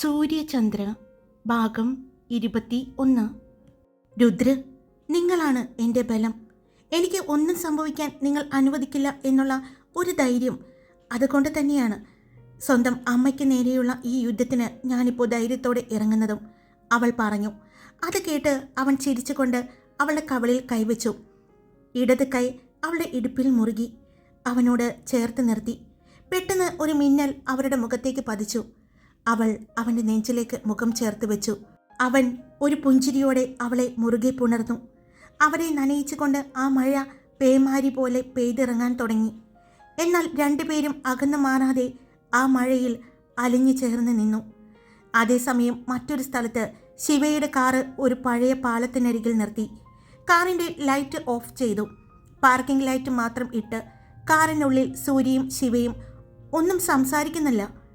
സൂര്യചന്ദ്ര ഭാഗം ഇരുപത്തി ഒന്ന് രുദ്ര നിങ്ങളാണ് എന്റെ ബലം. എനിക്ക് ഒന്നും സംഭവിക്കാൻ നിങ്ങൾ അനുവദിക്കില്ല എന്നുള്ള ഒരു ധൈര്യം അതുകൊണ്ട് തന്നെയാണ്. സ്വന്തം അമ്മയ്ക്ക് നേരെയുള്ള ഈ യുദ്ധത്തിന് ഞാനിപ്പോൾ ധൈര്യത്തോടെ ഇറങ്ങുന്നതും അവൾ പറഞ്ഞു. അത് കേട്ട് അവൻ ചിരിച്ചുകൊണ്ട് അവളുടെ കവളിൽ കൈവച്ചു. ഇടത് കൈ അവളുടെ ഇടുപ്പിൽ മുറുകി. അവനോട് ചേർത്ത് നിർത്തി. പെട്ടെന്ന് ഒരു മിന്നൽ അവരുടെ മുഖത്തേക്ക് പതിച്ചു. അവൾ അവന്റെ നെഞ്ചിലേക്ക് മുഖം ചേർത്ത് വെച്ചു. അവൻ ഒരു പുഞ്ചിരിയോടെ അവളെ മുറുകെ പുണർന്നു. അവരെ നനയിച്ചുകൊണ്ട് ആ മഴ പേമാരി പോലെ പെയ്തിറങ്ങാൻ തുടങ്ങി. എന്നാൽ രണ്ടുപേരും അകന്നു മാറാതെ ആ മഴയിൽ അലിഞ്ഞു ചേർന്ന് നിന്നു. അതേസമയം മറ്റൊരു സ്ഥലത്ത് ശിവയുടെ കാറ് ഒരു പഴയ പാലത്തിനരികിൽ നിർത്തി. കാറിന്റെ ലൈറ്റ് ഓഫ് ചെയ്തു. പാർക്കിംഗ് ലൈറ്റ് മാത്രം ഇട്ട് കാറിനുള്ളിൽ സൂര്യയും ശിവയും ഒന്നും സംസാരിക്കുന്നില്ല.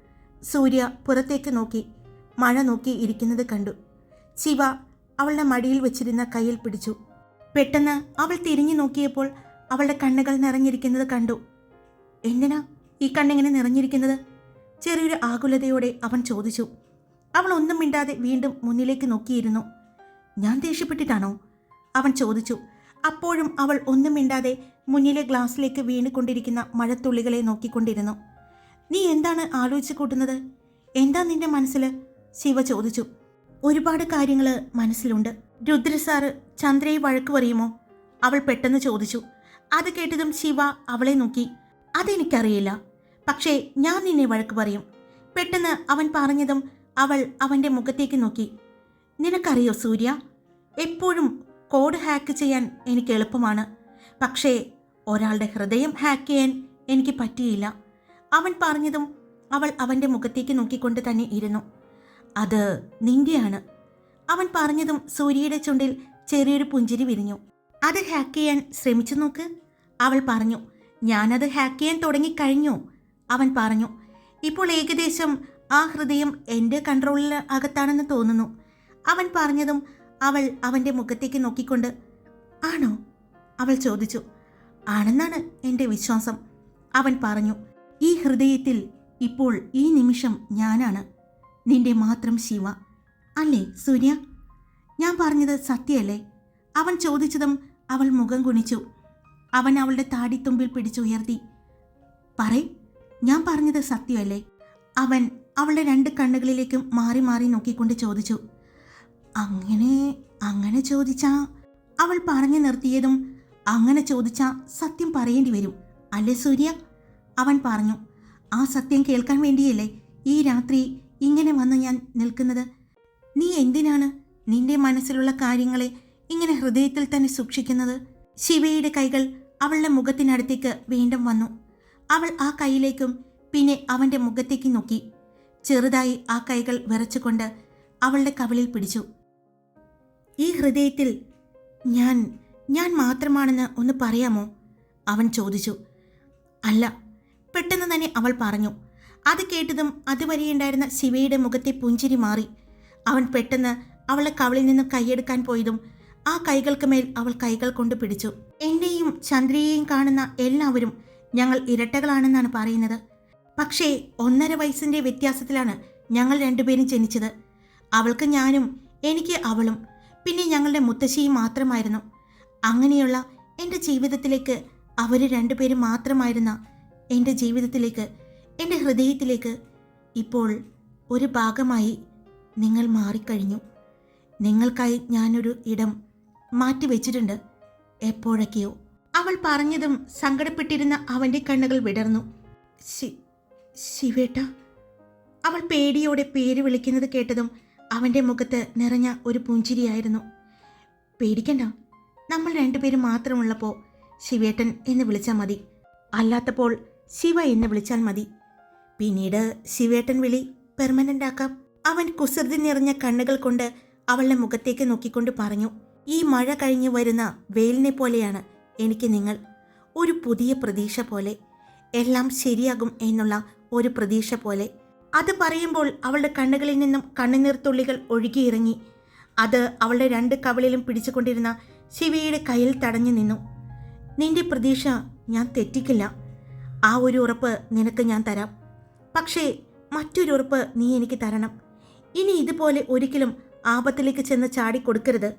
സൂര്യ പുറത്തേക്ക് നോക്കി മഴ നോക്കി ഇരിക്കുന്നത് കണ്ടു. ശിവ അവളുടെ മടിയിൽ വെച്ചിരുന്ന കയ്യിൽ പിടിച്ചു. പെട്ടെന്ന് അവൾ തിരിഞ്ഞു നോക്കിയപ്പോൾ അവളുടെ കണ്ണുകൾ നിറഞ്ഞിരിക്കുന്നത് കണ്ടു. എന്തിനാ ഈ കണ്ണിങ്ങനെ നിറഞ്ഞിരിക്കുന്നത്? ചെറിയൊരു ആകുലതയോടെ അവൻ ചോദിച്ചു. അവൾ ഒന്നും മിണ്ടാതെ വീണ്ടും മുന്നിലേക്ക് നോക്കിയിരുന്നു. ഞാൻ ദേഷ്യപ്പെട്ടിട്ടാണോ? അവൻ ചോദിച്ചു. അപ്പോഴും അവൾ ഒന്നും മിണ്ടാതെ മുന്നിലെ ഗ്ലാസ്സിലേക്ക് വീണുകൊണ്ടിരിക്കുന്ന മഴത്തുള്ളികളെ നോക്കിക്കൊണ്ടിരുന്നു. നീ എന്താണ് ആലോചിച്ച് കൂട്ടുന്നത്? എന്താ നിന്റെ മനസ്സിൽ ശിവ ചോദിച്ചു. ഒരുപാട് കാര്യങ്ങൾ മനസ്സിലുണ്ട്. രുദ്ര ചന്ദ്രയെ വഴക്ക് പറയുമോ? അവൾ പെട്ടെന്ന് ചോദിച്ചു. അത് കേട്ടതും ശിവ അവളെ നോക്കി. അതെനിക്കറിയില്ല. പക്ഷേ ഞാൻ നിന്നെ വഴക്ക് പറയും. പെട്ടെന്ന് അവൻ പറഞ്ഞതും അവൾ അവന്റെ മുഖത്തേക്ക് നോക്കി. നിനക്കറിയോ സൂര്യ? എപ്പോഴും കോഡ് ഹാക്ക് ചെയ്യാൻ എനിക്ക് എളുപ്പമാണ്. പക്ഷേ ഒരാളുടെ ഹൃദയം ഹാക്ക് ചെയ്യാൻ എനിക്ക് പറ്റിയില്ല. അവൻ പറഞ്ഞതും അവൾ അവന്റെ മുഖത്തേക്ക് നോക്കിക്കൊണ്ട് തന്നെ ഇരുന്നു. അത് നിന്റെയാണ്. അവൻ പറഞ്ഞതും സൂര്യയുടെ ചുണ്ടിൽ ചെറിയൊരു പുഞ്ചിരി വിരിഞ്ഞു. അത് ഹാക്ക് ചെയ്യാൻ ശ്രമിച്ചു നോക്ക്. അവൾ പറഞ്ഞു ഞാനത് ഹാക്ക് ചെയ്യാൻ തുടങ്ങിക്കഴിഞ്ഞു അവൻ പറഞ്ഞു ഇപ്പോൾ ഏകദേശം ആ ഹൃദയം എന്റെ കൺട്രോളിൽ അകത്താണെന്ന് തോന്നുന്നു. അവൻ പറഞ്ഞതും അവൾ അവന്റെ മുഖത്തേക്ക് നോക്കിക്കൊണ്ട് ആണോ? അവൾ ചോദിച്ചു ആണെന്നാണ് എന്റെ വിശ്വാസം. അവൻ പറഞ്ഞു ഈ ഹൃദയത്തിൽ ഇപ്പോൾ ഈ നിമിഷം ഞാനാണ്. നിന്റെ മാത്രം ശിവ. അല്ലേ സൂര്യ? ഞാൻ പറഞ്ഞത് സത്യമല്ലേ അവൻ ചോദിച്ചതും അവൾ മുഖം കുനിച്ചു. അവൻ അവളുടെ താടിത്തുമ്പിൽ പിടിച്ചുയർത്തി. പറയ് ഞാൻ പറഞ്ഞത് സത്യമല്ലേ? അവൻ അവളുടെ രണ്ട് കണ്ണുകളിലേക്കും മാറി മാറി നോക്കിക്കൊണ്ട് ചോദിച്ചു. അങ്ങനെ അങ്ങനെ ചോദിച്ചാ? അവൾ പറഞ്ഞു നിർത്തിയതും അങ്ങനെ ചോദിച്ചാ സത്യം പറയേണ്ടി വരും. അല്ലേ സൂര്യ? അവൻ പറഞ്ഞു ആ സത്യം കേൾക്കാൻ വേണ്ടിയല്ലേ ഈ രാത്രി ഇങ്ങനെ വന്ന് ഞാൻ നിൽക്കുന്നത്? നീ എന്തിനാണ് നിന്റെ മനസ്സിലുള്ള കാര്യങ്ങളെ ഇങ്ങനെ ഹൃദയത്തിൽ തന്നെ സൂക്ഷിക്കുന്നത്? ശിവയുടെ കൈകൾ അവളുടെ മുഖത്തിനടുത്തേക്ക് വീണ്ടും വന്നു. അവൾ ആ കൈയിലേക്കും പിന്നെ അവന്റെ മുഖത്തേക്ക് നോക്കി. ചെറുതായി ആ കൈകൾ വിറച്ചുകൊണ്ട് അവളുടെ കവിളിൽ പിടിച്ചു. ഈ ഹൃദയത്തിൽ ഞാൻ ഞാൻ മാത്രമാണെന്ന് ഒന്ന് പറയാമോ? അവൻ ചോദിച്ചു. അല്ല പെട്ടെന്ന് തന്നെ അവൾ പറഞ്ഞു. അത് കേട്ടതും അതുവരെയുണ്ടായിരുന്ന ശിവയുടെ മുഖത്തെ പുഞ്ചിരി മാറി. അവൻ പെട്ടെന്ന് അവളെ കവളിൽ നിന്നും കൈയെടുക്കാൻ പോയതും ആ കൈകൾക്ക് മേൽ അവൾ കൈകൾ കൊണ്ട് പിടിച്ചു. എന്നെയും ചന്ദ്രയെയും കാണുന്ന എല്ലാവരും ഞങ്ങൾ ഇരട്ടകളാണെന്നാണ് പറയുന്നത്. പക്ഷേ ഒന്നര വയസ്സിന്റെ വ്യത്യാസത്തിലാണ് ഞങ്ങൾ രണ്ടുപേരും ജനിച്ചത്. അവൾക്ക് ഞാനും എനിക്ക് അവളും പിന്നെ ഞങ്ങളുടെ മുത്തശ്ശിയും മാത്രമായിരുന്നു. അങ്ങനെയുള്ള എന്റെ ജീവിതത്തിലേക്ക് അവർ രണ്ടുപേരും മാത്രമായിരുന്ന എന്റെ ജീവിതത്തിലേക്ക് എന്റെ ഹൃദയത്തിലേക്ക് ഇപ്പോൾ ഒരു ഭാഗമായി നിങ്ങൾ മാറിക്കഴിഞ്ഞു. നിങ്ങൾക്കായി ഞാനൊരു ഇടം മാറ്റിവെച്ചിട്ടുണ്ട് എപ്പോഴൊക്കെയോ. അവൾ പറഞ്ഞതും സങ്കടപ്പെട്ടിരുന്ന അവന്റെ കണ്ണുകൾ വിടർന്നു. ശി ശിവേട്ട. അവൾ പേടിയോടെ പേര് വിളിക്കുന്നത് കേട്ടതും അവന്റെ മുഖത്ത് നിറഞ്ഞ ഒരു പുഞ്ചിരിയായിരുന്നു. പേടിക്കണ്ട നമ്മൾ രണ്ടുപേരും മാത്രമുള്ളപ്പോൾ ശിവേട്ടൻ എന്ന് വിളിച്ചാൽ മതി. അല്ലാത്തപ്പോൾ ശിവ എന്ന് വിളിച്ചാൽ മതി. പിന്നീട് ശിവേട്ടൻ വിളി പെർമനന്റ് ആക്കാം. അവൻ കുസൃതി നിറഞ്ഞ കണ്ണുകൾ കൊണ്ട് അവളുടെ മുഖത്തേക്ക് നോക്കിക്കൊണ്ട് പറഞ്ഞു ഈ മഴ കഴിഞ്ഞു വരുന്ന വെയിലിനെ പോലെയാണ് എനിക്ക് നിങ്ങൾ. ഒരു പുതിയ പ്രതീക്ഷ പോലെ. എല്ലാം ശരിയാകും എന്നുള്ള ഒരു പ്രതീക്ഷ പോലെ. അത് പറയുമ്പോൾ അവളുടെ കണ്ണുകളിൽ നിന്നും കണ്ണുനീർത്തുള്ളികൾ ഒഴുകിയിറങ്ങി. അത് അവളുടെ രണ്ട് കവളിലും പിടിച്ചുകൊണ്ടിരുന്ന ശിവയുടെ കയ്യിൽ തടഞ്ഞു നിന്നു. നിന്റെ പ്രതീക്ഷ ഞാൻ തെറ്റിക്കില്ല. ആ ഒരു ഉറപ്പ് നിനക്ക് ഞാൻ തരാം. പക്ഷേ മറ്റൊരു ഉറപ്പ് നീ എനിക്ക് തരണം. ഇനി ഇതുപോലെ ഒരിക്കലും ആപത്തിലേക്ക് ചെന്ന് ചാടി കൊടുക്കരുത്.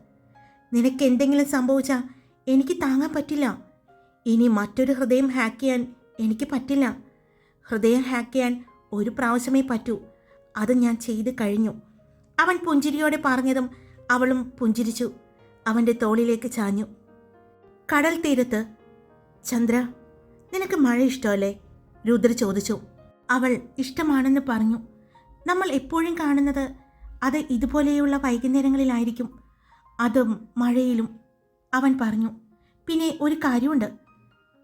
നിനക്ക് എന്തെങ്കിലും സംഭവിച്ചാൽ എനിക്ക് താങ്ങാൻ പറ്റില്ല. ഇനി മറ്റൊരു ഹൃദയം ഹാക്ക് ചെയ്യാൻ എനിക്ക് പറ്റില്ല. ഹൃദയം ഹാക്ക് ചെയ്യാൻ ഒരു പ്രാവശ്യമേ പറ്റൂ. അത് ഞാൻ ചെയ്തു കഴിഞ്ഞു. അവൻ പുഞ്ചിരിയോടെ പറഞ്ഞതും അവളും പുഞ്ചിരിച്ചു. അവന്റെ തോളിലേക്ക് ചാഞ്ഞു. കടൽ തീരത്ത് ചന്ദ്ര നിനക്ക് മഴ ഇഷ്ടമല്ലേ? രുദ്ര ചോദിച്ചു. അവൾ ഇഷ്ടമാണെന്ന് പറഞ്ഞു. നമ്മൾ എപ്പോഴും കാണുന്നത് അത് ഇതുപോലെയുള്ള വൈകുന്നേരങ്ങളിലായിരിക്കും. അതും മഴയിലും അവൻ പറഞ്ഞു. പിന്നെ ഒരു കാര്യമുണ്ട്.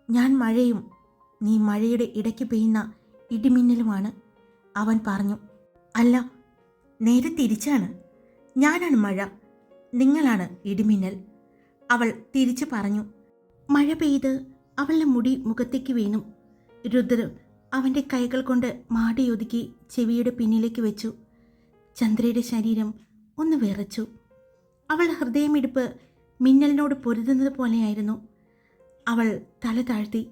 ഞാൻ മഴയും നീ മഴയുടെ ഇടയ്ക്ക് പെയ്യുന്ന ഇടിമിന്നലുമാണ് അവൻ പറഞ്ഞു. അല്ല നേരെ തിരിച്ചാണ്. ഞാനാണ് മഴ നിങ്ങളാണ് ഇടിമിന്നൽ അവൾ തിരിച്ചു പറഞ്ഞു. മഴ പെയ്ത് അവളുടെ മുടി മുഖത്തേക്ക് വീണു. രുദ്ര അവന്റെ കൈകൾ കൊണ്ട് മാടിയൊതുക്കി ചെവിയുടെ പിന്നിലേക്ക് വെച്ചു. ചന്ദ്രയുടെ ശരീരം ഒന്ന് വിറച്ചു. അവൾ ഹൃദയമിടിപ്പ് മിന്നലിനോട് പൊരുതുന്നത് പോലെയായിരുന്നു. അവൾ തല താഴ്ത്തി.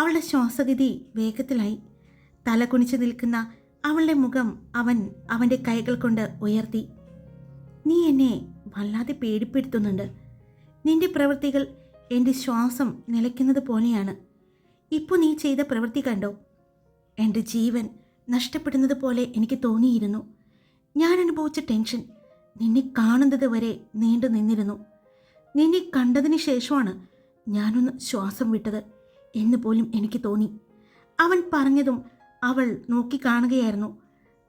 അവളുടെ ശ്വാസഗതി വേഗത്തിലായി. തല കുണിച്ചു നിൽക്കുന്ന അവളുടെ മുഖം അവൻ അവന്റെ കൈകൾ കൊണ്ട് ഉയർത്തി. നീ എന്നെ വല്ലാതെ പേടിപ്പെടുത്തുന്നുണ്ട്. നിന്റെ പ്രവൃത്തികൾ എന്റെ ശ്വാസം നിലയ്ക്കുന്നത് പോലെയാണ്. ഇപ്പോൾ നീ ചെയ്ത പ്രവൃത്തി കണ്ടോ? എന്റെ ജീവൻ നഷ്ടപ്പെടുന്നത് പോലെ എനിക്ക് തോന്നിയിരുന്നു. ഞാൻ അനുഭവിച്ച ടെൻഷൻ നിന്നെ കാണുന്നത് വരെ നീണ്ടു നിന്നിരുന്നു. നിന്നെ കണ്ടതിന് ശേഷമാണ് ഞാനൊന്ന് ശ്വാസം വിട്ടത് എന്ന് പോലും എനിക്ക് തോന്നി. അവൻ പറഞ്ഞതും അവൾ നോക്കിക്കാണുകയായിരുന്നു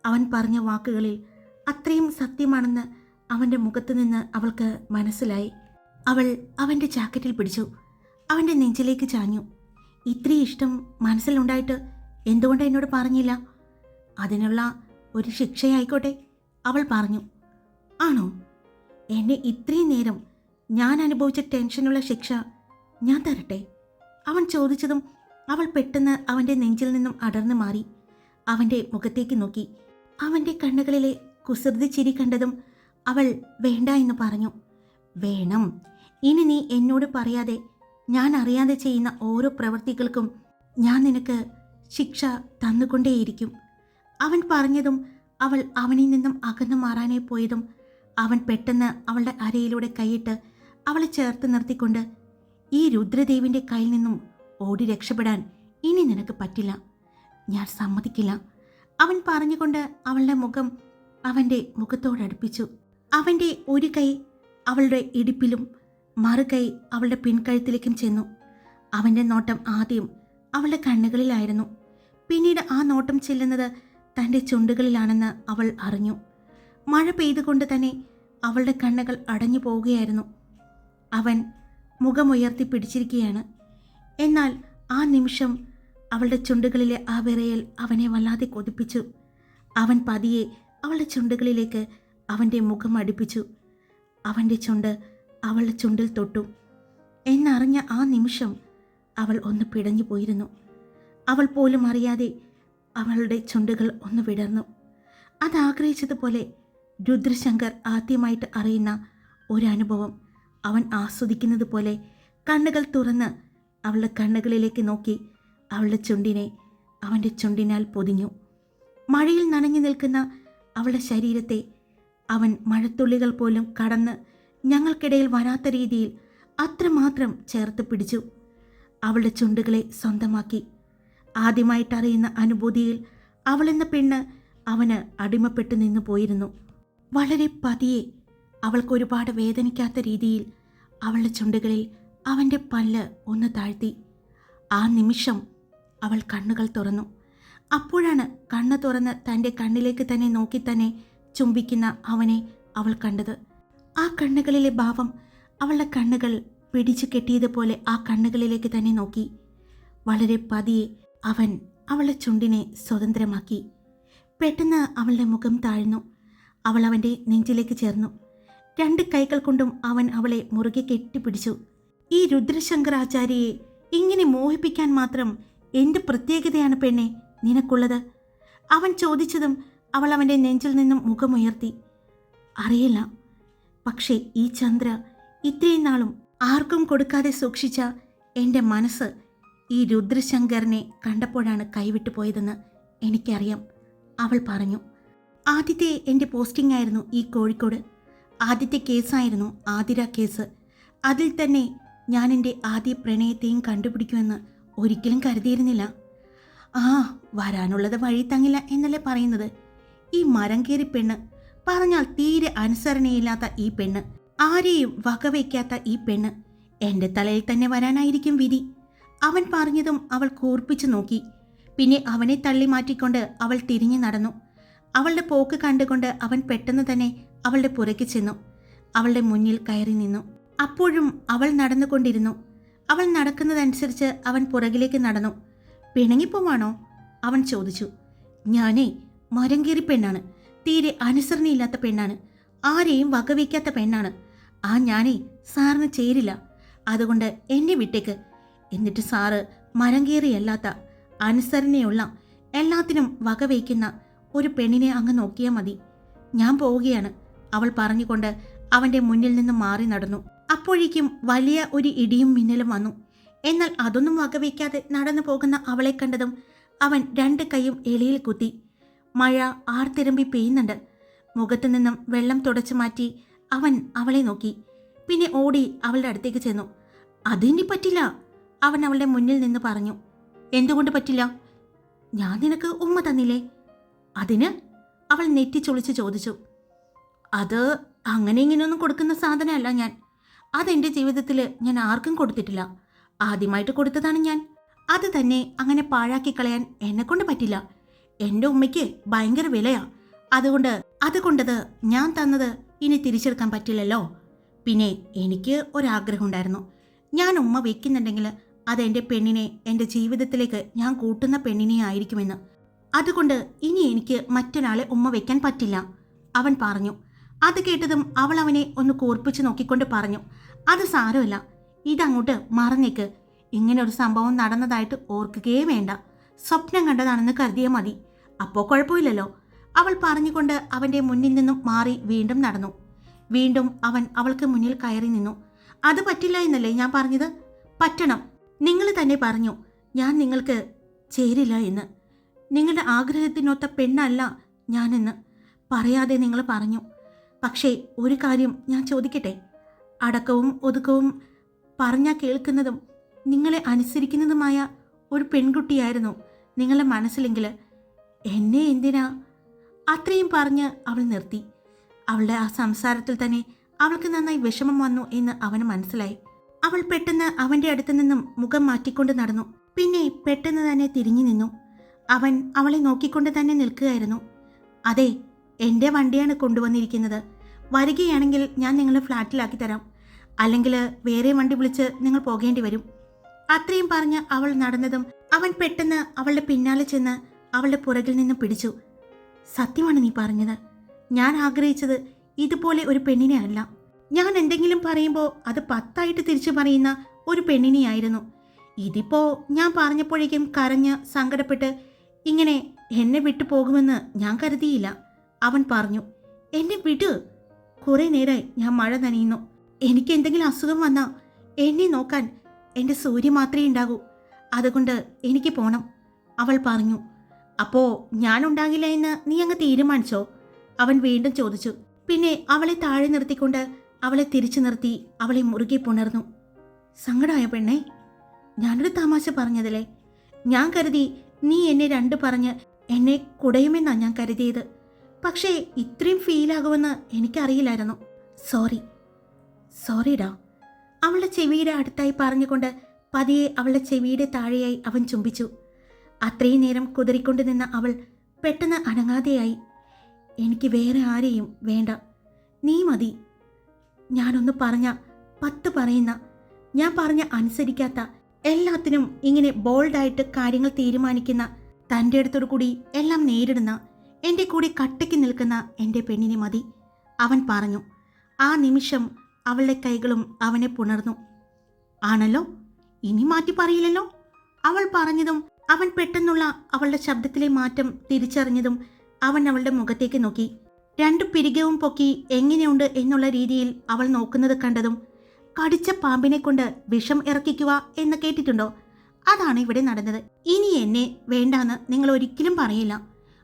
അവൻ പറഞ്ഞ വാക്കുകളിൽ അത്രയും സത്യമാണെന്ന് അവന്റെ മുഖത്ത് നിന്ന് അവൾക്ക് മനസ്സിലായി. അവൾ അവന്റെ ജാക്കറ്റിൽ പിടിച്ചു. അവന്റെ നെഞ്ചിലേക്ക് ചാഞ്ഞു. ഇത്രയും ഇഷ്ടം മനസ്സിലുണ്ടായിട്ട് എന്തുകൊണ്ട് എന്നോട് പറഞ്ഞില്ല? അതിനുള്ള ഒരു ശിക്ഷയായിക്കോട്ടെ അവൾ പറഞ്ഞു. ആണോ? എന്നെ ഇത്രയും നേരം ഞാൻ അനുഭവിച്ച ടെൻഷനുള്ള ശിക്ഷ ഞാൻ തരട്ടെ? അവൻ ചോദിച്ചതും അവൾ പെട്ടെന്ന് അവന്റെ നെഞ്ചിൽ നിന്നും അടർന്നു മാറി. അവന്റെ മുഖത്തേക്ക് നോക്കി. അവന്റെ കണ്ണുകളിലെ കുസൃതി ചിരി കണ്ടതും അവൾ വേണ്ട എന്ന് പറഞ്ഞു. വേണം ഇനി നീ എന്നോട് പറയാതെ ഞാൻ അറിയാതെ ചെയ്യുന്ന ഓരോ പ്രവൃത്തികൾക്കും ഞാൻ നിനക്ക് ശിക്ഷ തന്നുകൊണ്ടേയിരിക്കും. അവൻ പറഞ്ഞതും അവൾ അവനിൽ നിന്നും അകന്നു മാറാനേ പോയതും അവൻ പെട്ടെന്ന് അവളുടെ അരയിലൂടെ കൈയിട്ട് അവളെ ചേർത്ത് നിർത്തിക്കൊണ്ട് ഈ രുദ്രദേവിന്റെ കയ്യിൽ നിന്നും ഓടി രക്ഷപ്പെടാൻ ഇനി നിനക്ക് പറ്റില്ല. ഞാൻ സമ്മതിക്കില്ല. അവൻ പറഞ്ഞുകൊണ്ട് അവളുടെ മുഖം അവന്റെ മുഖത്തോടടുപ്പിച്ചു. അവന്റെ ഒരു കൈ അവളുടെ ഇടുപ്പിലും മറുകൈ അവളുടെ പിൻകഴുത്തിലേക്കും ചെന്നു. അവന്റെ നോട്ടം ആദ്യം അവളുടെ കണ്ണുകളിലായിരുന്നു. പിന്നീട് ആ നോട്ടം ചെല്ലുന്നത് തന്റെ ചുണ്ടുകളിലാണെന്ന് അവൾ അറിഞ്ഞു. മഴ പെയ്തുകൊണ്ട് തന്നെ അവളുടെ കണ്ണുകൾ അടഞ്ഞു പോവുകയായിരുന്നു. അവൻ മുഖമുയർത്തി പിടിച്ചിരിക്കുകയാണ്. എന്നാൽ ആ നിമിഷം അവളുടെ ചുണ്ടുകളിലെ ആ വിറയൽ അവനെ വല്ലാതെ കൊതിപ്പിച്ചു. അവൻ പതിയെ അവളുടെ ചുണ്ടുകളിലേക്ക് അവന്റെ മുഖം അടുപ്പിച്ചു. അവന്റെ ചുണ്ട് അവളുടെ ചുണ്ടിൽ തൊട്ടു. എന്നറിഞ്ഞ ആ നിമിഷം അവൾ ഒന്ന് പിടഞ്ഞു പോയിരുന്നു. അവൾ പോലും അറിയാതെ അവളുടെ ചുണ്ടുകൾ ഒന്ന് വിടർന്നു. അതാഗ്രഹിച്ചതുപോലെ രുദ്രശങ്കർ ആദ്യമായിട്ട് അറിയുന്ന ഒരനുഭവം അവൻ ആസ്വദിക്കുന്നത് പോലെ കണ്ണുകൾ തുറന്ന് അവളുടെ കണ്ണുകളിലേക്ക് നോക്കി അവളുടെ ചുണ്ടിനെ അവന്റെ ചുണ്ടിനാൽ പൊതിഞ്ഞു. മഴയിൽ നനഞ്ഞു നിൽക്കുന്ന അവളുടെ ശരീരത്തെ അവൻ മഴത്തുള്ളികൾ പോലും കടന്ന് ഞങ്ങൾക്കിടയിൽ വരാത്ത രീതിയിൽ അത്രമാത്രം ചേർത്ത് പിടിച്ചു. അവളുടെ ചുണ്ടുകളെ സ്വന്തമാക്കി. ആദ്യമായിട്ടറിയുന്ന അനുഭൂതിയിൽ അവളെന്ന പെണ്ണ് അവന് അടിമപ്പെട്ടു നിന്നു പോയിരുന്നു. വളരെ പതിയെ അവൾക്കൊരുപാട് വേദനിക്കാത്ത രീതിയിൽ അവളുടെ ചുണ്ടുകളിൽ അവന്റെ പല്ല് ഒന്ന് താഴ്ത്തി. ആ നിമിഷം അവൾ കണ്ണുകൾ തുറന്നു. അപ്പോഴാണ് കണ്ണ് തുറന്ന് തന്റെ കണ്ണിലേക്ക് തന്നെ നോക്കി തന്നെ ചുംബിക്കുന്ന അവനെ അവൾ കണ്ടത്. ആ കണ്ണുകളിലെ ഭാവം അവളുടെ കണ്ണുകൾ പിടിച്ചു കെട്ടിയതുപോലെ ആ കണ്ണുകളിലേക്ക് തന്നെ നോക്കി. വളരെ പതിയെ അവൻ അവളുടെ ചുണ്ടിനെ സ്വതന്ത്രമാക്കി. പെട്ടെന്ന് അവളുടെ മുഖം താഴ്ന്നു. അവൾ അവന്റെ നെഞ്ചിലേക്ക് ചേർന്നു. രണ്ട് കൈകൾ കൊണ്ടും അവൻ അവളെ മുറുകെ കെട്ടിപ്പിടിച്ചു. ഈ രുദ്രശങ്കരാചാര്യയെ ഇങ്ങനെ മോഹിപ്പിക്കാൻ മാത്രം എന്ത് പ്രത്യേകതയാണ് പെണ്ണെ നിനക്കുള്ളത്? അവൻ ചോദിച്ചതും അവൾ അവന്റെ നെഞ്ചിൽ നിന്നും മുഖമുയർത്തി. അറിയില്ല. പക്ഷേ ഈ ചന്ദ്ര ഇത്രയും നാളും ആർക്കും കൊടുക്കാതെ സൂക്ഷിച്ച എന്റെ മനസ്സ് ഈ രുദ്രശങ്കറിനെ കണ്ടപ്പോഴാണ് കൈവിട്ടു പോയതെന്ന് എനിക്കറിയാം. അവൾ പറഞ്ഞു ആദ്യത്തെ എന്റെ പോസ്റ്റിംഗ് ആയിരുന്നു ഈ കോഴിക്കോട്. ആദ്യത്തെ കേസായിരുന്നു ആതിര കേസ്. അതിൽ തന്നെ ഞാൻ എന്റെ ആദ്യ പ്രണയത്തെയും കണ്ടുപിടിക്കുമെന്ന് ഒരിക്കലും കരുതിയിരുന്നില്ല. ആ വരാനുള്ളത് വഴി തങ്ങില്ല എന്നല്ലേ പറയുന്നത്? ഈ മരം കയറി പെണ്ണ് പറഞ്ഞാൽ തീരെ അനുസരണയില്ലാത്ത ഈ പെണ്ണ് ആരെയും വകവയ്ക്കാത്ത ഈ പെണ്ണ് എന്റെ തലയിൽ തന്നെ വരാനായിരിക്കും വിധി. അവൻ പറഞ്ഞതും അവൾ കൂർപ്പിച്ചു നോക്കി. പിന്നെ അവനെ തള്ളി മാറ്റിക്കൊണ്ട് അവൾ തിരിഞ്ഞു നടന്നു. അവളുടെ പോക്ക് കണ്ടുകൊണ്ട് അവൻ പെട്ടെന്ന് തന്നെ അവളുടെ പുറയ്ക്ക് ചെന്നു. അവളുടെ മുന്നിൽ കയറി നിന്നു. അപ്പോഴും അവൾ നടന്നുകൊണ്ടിരുന്നു. അവൾ നടക്കുന്നതനുസരിച്ച് അവൻ പുറകിലേക്ക് നടന്നു. പിണങ്ങിപ്പോവാണോ? അവൻ ചോദിച്ചു. ഞാനേ മരം കീറി പെണ്ണാണ്. തീരെ അനുസരണയില്ലാത്ത പെണ്ണാണ്. ആരെയും വകവയ്ക്കാത്ത പെണ്ണാണ്. ആ ഞാനേ സാറിന് ചേരില്ല. അതുകൊണ്ട് എന്നെ വിട്ടേക്ക്. എന്നിട്ട് സാറ് മരം കയറിയല്ലാത്ത അനുസരണയുള്ള എല്ലാത്തിനും വകവയ്ക്കുന്ന ഒരു പെണ്ണിനെ അങ്ങ് നോക്കിയാൽ മതി. ഞാൻ പോവുകയാണ്. അവൾ പറഞ്ഞുകൊണ്ട് അവന്റെ മുന്നിൽ നിന്ന് മാറി നടന്നു. അപ്പോഴേക്കും വലിയ ഒരു ഇടിയും മിന്നലും വന്നു. എന്നാൽ അതൊന്നും വകവയ്ക്കാതെ നടന്നു പോകുന്ന അവളെ കണ്ടതും അവൻ രണ്ട് കൈയും എളിയിൽ കുത്തി. മഴ ആർത്തിരമ്പി പെയ്യുന്നുണ്ട്. മുഖത്തു നിന്നും വെള്ളം തുടച്ചു മാറ്റി അവൻ അവളെ നോക്കി. പിന്നെ ഓടി അവളുടെ അടുത്തേക്ക് ചെന്നു. അതിനി പറ്റില്ല അവൻ അവളുടെ മുന്നിൽ നിന്ന് പറഞ്ഞു. എന്തുകൊണ്ട് പറ്റില്ല? ഞാൻ നിനക്ക് ഉമ്മ തന്നില്ലേ? അതിന് അവൾ നെറ്റിച്ചൊളിച്ച് ചോദിച്ചു. അത് അങ്ങനെ ഇങ്ങനെയൊന്നും കൊടുക്കുന്ന സാധനമല്ല ഞാൻ. അതെന്റെ ജീവിതത്തിൽ ഞാൻ ആർക്കും കൊടുത്തിട്ടില്ല. ആദ്യമായിട്ട് കൊടുത്തതാണ് ഞാൻ. അത് തന്നെ അങ്ങനെ പാഴാക്കി കളയാൻ എന്നെക്കൊണ്ട് പറ്റില്ല. എന്റെ ഉമ്മയ്ക്ക് ഭയങ്കര വിലയാ. അതുകൊണ്ട് അതുകൊണ്ടത് ഞാൻ തന്നത് ഇനി തിരിച്ചെടുക്കാൻ പറ്റില്ലല്ലോ. പിന്നെ എനിക്ക് ഒരാഗ്രഹം ഉണ്ടായിരുന്നു. ഞാൻ ഉമ്മ വെക്കുന്നുണ്ടെങ്കിൽ അത് എന്റെ പെണ്ണിനെ എന്റെ ജീവിതത്തിലേക്ക് ഞാൻ കൂട്ടുന്ന പെണ്ണിനെ ആയിരിക്കുമെന്ന്. അതുകൊണ്ട് ഇനി എനിക്ക് മറ്റൊരാളെ ഉമ്മ വെക്കാൻ പറ്റില്ല അവൻ പറഞ്ഞു. അത് കേട്ടതും അവൾ അവനെ ഒന്ന് കൂർപ്പിച്ച് നോക്കിക്കൊണ്ട് പറഞ്ഞു. അത് സാരമില്ല ഇതങ്ങോട്ട് മറന്നേക്ക്. ഇങ്ങനെ ഒരു സംഭവം നടന്നതായിട്ട് ഓർക്കുകയേ വേണ്ട. സ്വപ്നം കണ്ടതാണെന്ന് കരുതിയ മതി. അപ്പോൾ കുഴപ്പമില്ലല്ലോ. അവൾ പറഞ്ഞുകൊണ്ട് അവന്റെ മുന്നിൽ നിന്നും മാറി വീണ്ടും നടന്നു. വീണ്ടും അവൻ അവൾക്ക് മുന്നിൽ കയറി നിന്നു. അത് പറ്റില്ല എന്നല്ലേ ഞാൻ പറഞ്ഞത്? പറ്റണം. നിങ്ങൾ തന്നെ പറഞ്ഞു. ഞാൻ നിങ്ങൾക്ക് ചേരില്ല എന്ന്. നിങ്ങളുടെ ആഗ്രഹത്തിനൊത്ത പെണ്ണല്ല ഞാനെന്ന് പറയാതെ നിങ്ങൾ പറഞ്ഞു. പക്ഷേ ഒരു കാര്യം ഞാൻ ചോദിക്കട്ടെ? അടക്കവും ഒതുക്കവും പറഞ്ഞാൽ കേൾക്കുന്നതും നിങ്ങളെ അനുസരിക്കുന്നതുമായ ഒരു പെൺകുട്ടിയായിരുന്നു നിങ്ങളുടെ മനസ്സിലെങ്കിൽ എന്നെ എന്തിനാ? അത്രയും പറഞ്ഞ് അവൾ നിർത്തി. അവളുടെ ആ സംസാരത്തിൽ തന്നെ അവൾക്ക് നന്നായി വിഷമം വന്നു എന്ന് അവന് മനസ്സിലായി. അവൾ പെട്ടെന്ന് അവന്റെ അടുത്ത് നിന്നും മുഖം മാറ്റിക്കൊണ്ട് നടന്നു. പിന്നെ പെട്ടെന്ന് തന്നെ തിരിഞ്ഞു നിന്നു. അവൻ അവളെ നോക്കിക്കൊണ്ട് തന്നെ നിൽക്കുകയായിരുന്നു. അതെ എന്റെ വണ്ടിയാണ് കൊണ്ടുവന്നിരിക്കുന്നത്. വരികയാണെങ്കിൽ ഞാൻ നിങ്ങളെ ഫ്ലാറ്റിലാക്കി തരാം. അല്ലെങ്കിൽ വേറെ വണ്ടി വിളിച്ച് നിങ്ങൾ പോകേണ്ടി വരും. അത്രയും പറഞ്ഞ് അവൾ നടന്നതും അവൻ പെട്ടെന്ന് അവളുടെ പിന്നാലെ ചെന്ന് അവളുടെ പുറകിൽ നിന്ന് പിടിച്ചു. സത്യമാണ് നീ പറഞ്ഞത്. ഞാൻ ആഗ്രഹിച്ചത് ഇതുപോലെ ഒരു പെണ്ണിനെ അല്ല. ഞാൻ എന്തെങ്കിലും പറയുമ്പോൾ അത് പത്തായിട്ട് തിരിച്ചു പറയുന്ന ഒരു പെണ്ണിനെയായിരുന്നു ഇതിപ്പോ ഞാൻ പറഞ്ഞപ്പോഴേക്കും കരഞ്ഞ് സങ്കടപ്പെട്ട് ഇങ്ങനെ എന്നെ വിട്ടു പോകുമെന്ന് ഞാൻ കരുതിയില്ല. അവൻ പറഞ്ഞു എന്നെ വിട്. കുറെ നേരമായി ഞാൻ മഴ നനയുന്നു. എനിക്ക് എന്തെങ്കിലും അസുഖം വന്നാ എന്നെ നോക്കാൻ എന്റെ സൂര്യ മാത്രമേ ഉണ്ടാകൂ. അതുകൊണ്ട് എനിക്ക് പോണം. അവൾ പറഞ്ഞു അപ്പോ ഞാൻ ഉണ്ടാകില്ല എന്ന് നീ അങ്ങ് തീരുമാനിച്ചോ? അവൻ വീണ്ടും ചോദിച്ചു. പിന്നെ അവളെ താഴെ നിർത്തിക്കൊണ്ട് അവളെ തിരിച്ചു നിർത്തി അവളെ മുറുകെ പുണർന്നു. സങ്കടമായ പെണ്ണേ ഞാനൊരു തമാശ പറഞ്ഞതല്ലേ? ഞാൻ കരുതി നീ എന്നെ രണ്ടു പറഞ്ഞ് എന്നെ കുടയുമെന്നാണ് ഞാൻ കരുതിയത്. പക്ഷേ ഇത്രയും ഫീലാകുമെന്ന് എനിക്കറിയില്ലായിരുന്നു. സോറി സോറിടാ അവളുടെ ചെവിയുടെ അടുത്തായി പറഞ്ഞുകൊണ്ട് പതിയെ അവളുടെ ചെവിയുടെ താഴെയായി അവൻ ചുംബിച്ചു. അത്രയും നേരം കുതിരിക്കൊണ്ട് നിന്ന അവൾ പെട്ടെന്ന് അനങ്ങാതെയായി എനിക്ക് വേറെ ആരെയും വേണ്ട. നീ മതി. ഞാനൊന്ന് പറഞ്ഞ പത്ത് പറയുന്ന ഞാൻ പറഞ്ഞ അനുസരിക്കാത്ത എല്ലാത്തിനും ഇങ്ങനെ ബോൾഡായിട്ട് കാര്യങ്ങൾ തീരുമാനിക്കുന്ന തന്റെ അടുത്തോടു കൂടി എല്ലാം നേരിടുന്ന എന്റെ കൂടെ കട്ടയ്ക്ക് നിൽക്കുന്ന എന്റെ പെണ്ണിനെ മതി അവൻ പറഞ്ഞു. ആ നിമിഷം അവളുടെ കൈകളും അവനെ പുണർന്നു. ആണല്ലോ? ഇനി മാറ്റി പറയില്ലല്ലോ? അവൾ പറഞ്ഞതും അവൻ പെട്ടെന്നുള്ള അവളുടെ ശബ്ദത്തിലെ മാറ്റം തിരിച്ചറിഞ്ഞതും അവൻ അവളുടെ മുഖത്തേക്ക് നോക്കി. രണ്ടു പിരികവും പൊക്കി എങ്ങനെയുണ്ട് എന്നുള്ള രീതിയിൽ അവൾ നോക്കുന്നത് കണ്ടതും കടിച്ച പാമ്പിനെ കൊണ്ട് വിഷം ഇറക്കിക്കുക എന്ന് കേട്ടിട്ടുണ്ടോ? അതാണ് ഇവിടെ നടന്നത്. ഇനി എന്നെ വേണ്ടാന്ന് നിങ്ങൾ ഒരിക്കലും പറയില്ല.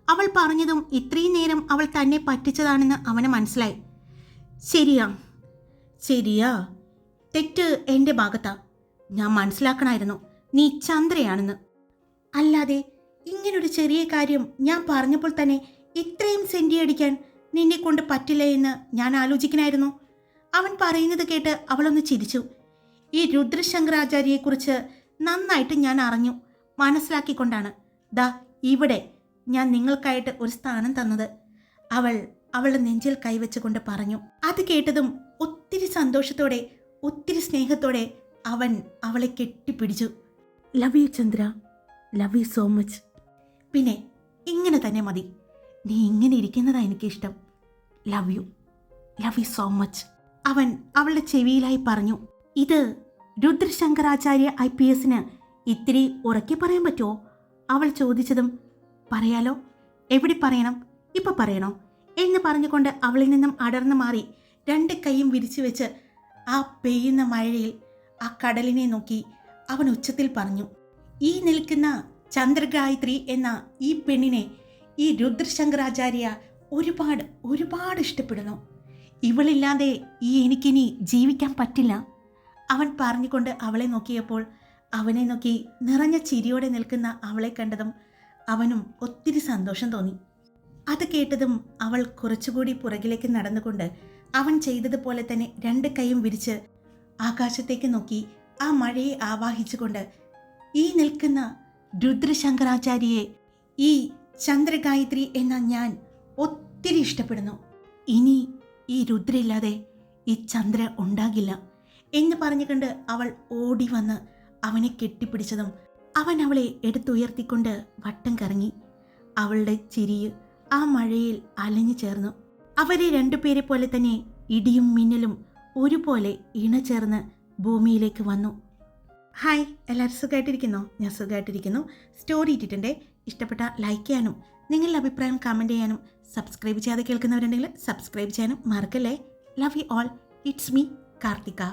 അവൾ പറഞ്ഞതും ഇത്രയും നേരം അവൾ തന്നെ പറ്റിച്ചതാണെന്ന് അവന് മനസ്സിലായി. ശരിയാ ശരിയാ. തെറ്റ് എന്റെ ഭാഗത്താ. ഞാൻ മനസ്സിലാക്കണായിരുന്നു. നീ ചന്ദ്രയാണെന്ന്. അല്ലാതെ ഇങ്ങനൊരു ചെറിയ കാര്യം ഞാൻ പറഞ്ഞപ്പോൾ തന്നെ ഇത്രയും സെന്റി അടിക്കാൻ നിന്നെ കൊണ്ട് പറ്റില്ല എന്ന് ഞാൻ ആലോചിക്കണമായിരുന്നു അവൻ പറയുന്നത് കേട്ട് അവളൊന്ന് ചിരിച്ചു. ഈ രുദ്രശങ്കരാചാര്യയെക്കുറിച്ച് നന്നായിട്ട് ഞാൻ അറിഞ്ഞു. മനസ്സിലാക്കിക്കൊണ്ടാണ്. ദാ ഇവിടെ ഞാൻ നിങ്ങൾക്കായിട്ട് ഒരു സ്ഥാനം തന്നത്. അവൾ അവളുടെ നെഞ്ചിൽ കൈവച്ചുകൊണ്ട് പറഞ്ഞു. അത് കേട്ടതും ഒത്തിരി സന്തോഷത്തോടെ ഒത്തിരി സ്നേഹത്തോടെ അവൻ അവളെ കെട്ടിപ്പിടിച്ചു. Love you Chandra. Love you so much പിന്നെ ഇങ്ങനെ തന്നെ മതി. നീ ഇങ്ങനെ ഇരിക്കുന്നതാണ് എനിക്കിഷ്ടം. Love you love you so much അവൻ അവളുടെ ചെവിയിലായി പറഞ്ഞു ഇത് രുദ്രശങ്കരാചാര്യ ഐ പി എസിന് ഇത്തിരി ഉറക്കി പറയാൻ പറ്റുമോ? അവൾ ചോദിച്ചതും പറയാലോ. എവിടെ പറയണം? ഇപ്പം പറയണോ? എന്ന് പറഞ്ഞുകൊണ്ട് അവളിൽ നിന്നും അടർന്നു മാറി രണ്ട് കൈയും വിരിച്ചു വെച്ച് ആ പെയ്യുന്ന മഴയിൽ ആ കടലിനെ നോക്കി അവൻ ഉച്ചത്തിൽ പറഞ്ഞു ഈ നിൽക്കുന്ന ചന്ദ്രഗായത്രി എന്ന ഈ പെണ്ണിനെ ഈ രുദ്രശങ്കരാചാര്യ ഒരുപാട് ഒരുപാട് ഇഷ്ടപ്പെടുന്നു. ഇവളില്ലാതെ ഈ എനിക്കിനി ജീവിക്കാൻ പറ്റില്ല. അവൻ പറഞ്ഞുകൊണ്ട് അവളെ നോക്കിയപ്പോൾ അവനെ നോക്കി നിറഞ്ഞ ചിരിയോടെ നിൽക്കുന്ന അവളെ കണ്ടതും അവനും ഒത്തിരി സന്തോഷം തോന്നി. അത് കേട്ടതും അവൾ കുറച്ചുകൂടി പുറകിലേക്ക് നടന്നുകൊണ്ട് അവൻ ചെയ്തതുപോലെ തന്നെ രണ്ട് കൈയും വിരിച്ച് ആകാശത്തേക്ക് നോക്കി. ആ മഴയെ ആവാഹിച്ചുകൊണ്ട് ഈ നിൽക്കുന്ന രുദ്രശങ്കരാചാര്യയെ ഈ ചന്ദ്രഗായത്രി എന്ന ഞാൻ ഒത്തിരി ഇഷ്ടപ്പെടുന്നു. ഇനി ഈ രുദ്രയില്ലാതെ ഈ ചന്ദ്ര ഉണ്ടാകില്ല എന്ന് പറഞ്ഞുകൊണ്ട് അവൾ ഓടി വന്ന് അവനെ കെട്ടിപ്പിടിച്ചതും അവൻ അവളെ എടുത്തുയർത്തിക്കൊണ്ട് വട്ടം കറങ്ങി. അവളുടെ ചിരിയിൽ ആ മഴയിൽ അലഞ്ഞു ചേർന്നു. അവരെ രണ്ടുപേരെ പോലെ തന്നെ ഇടിയും മിന്നലും ഒരുപോലെ ഇണചേർന്ന് ഭൂമിയിലേക്ക് വന്നു. ഹായ് എല്ലാവരും സുഖമായിട്ടിരിക്കുന്നോ? ഞാൻ സുഖമായിട്ടിരിക്കുന്നു. സ്റ്റോറി ഇട്ടിട്ടുണ്ട്. ഇഷ്ടപ്പെട്ട ലൈക്ക് ചെയ്യാനും നിങ്ങളുടെ അഭിപ്രായം കമന്റ് ചെയ്യാനും സബ്സ്ക്രൈബ് ചെയ്യാതെ കേൾക്കുന്നവരുണ്ടെങ്കിൽ സബ്സ്ക്രൈബ് ചെയ്യാനും മറക്കല്ലേ? Love you all it's me Karthika.